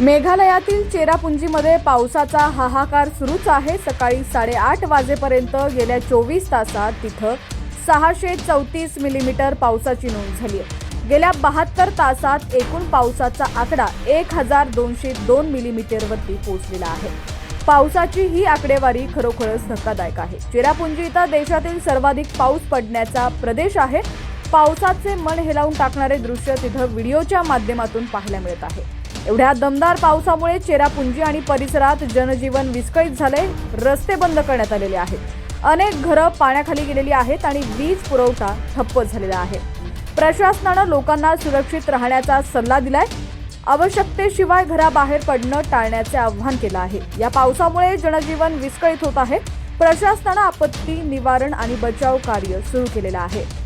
मेघालयातील चेरापुंजीमध्ये पावसाचा हाहाकार सुरूच आहे. सकाळी साडेआठ वाजेपर्यंत गेल्या चोवीस तासात तिथं सहाशे चौतीस मिलीमीटर पावसाची नोंद झाली आहे. गेल्या बहात्तर तासात एकूण पावसाचा आकडा एक हजार दोनशे दोन मिलीमीटरवरती पोहोचलेला आहे. पावसाची ही आकडेवारी खरोखरच धक्कादायक आहे. चेरापुंजी इथं देशातील सर्वाधिक पाऊस पडण्याचा प्रदेश आहे. पावसाचे मन हेलावून टाकणारे दृश्य तिथं व्हिडिओच्या माध्यमातून पाहायला मिळत आहे. एवढ्या दमदार पावसामुळे चेरापुंजी आणि परिसरात जनजीवन विस्कळीत झाले रस्ते बंद करण्यात आलेले आहेत. अनेक घरं पाण्याखाली गेलेली आहेत आणि वीज पुरवठा ठप्प झालेला आहे. प्रशासनानं लोकांना सुरक्षित राहण्याचा सल्ला दिलाय. आवश्यकतेशिवाय घराबाहेर पडणं टाळण्याचे आवाहन केलं आहे. या पावसामुळे जनजीवन विस्कळीत होत आहे. प्रशासनानं आपत्ती निवारण आणि बचाव कार्य सुरू केलेलं आहे.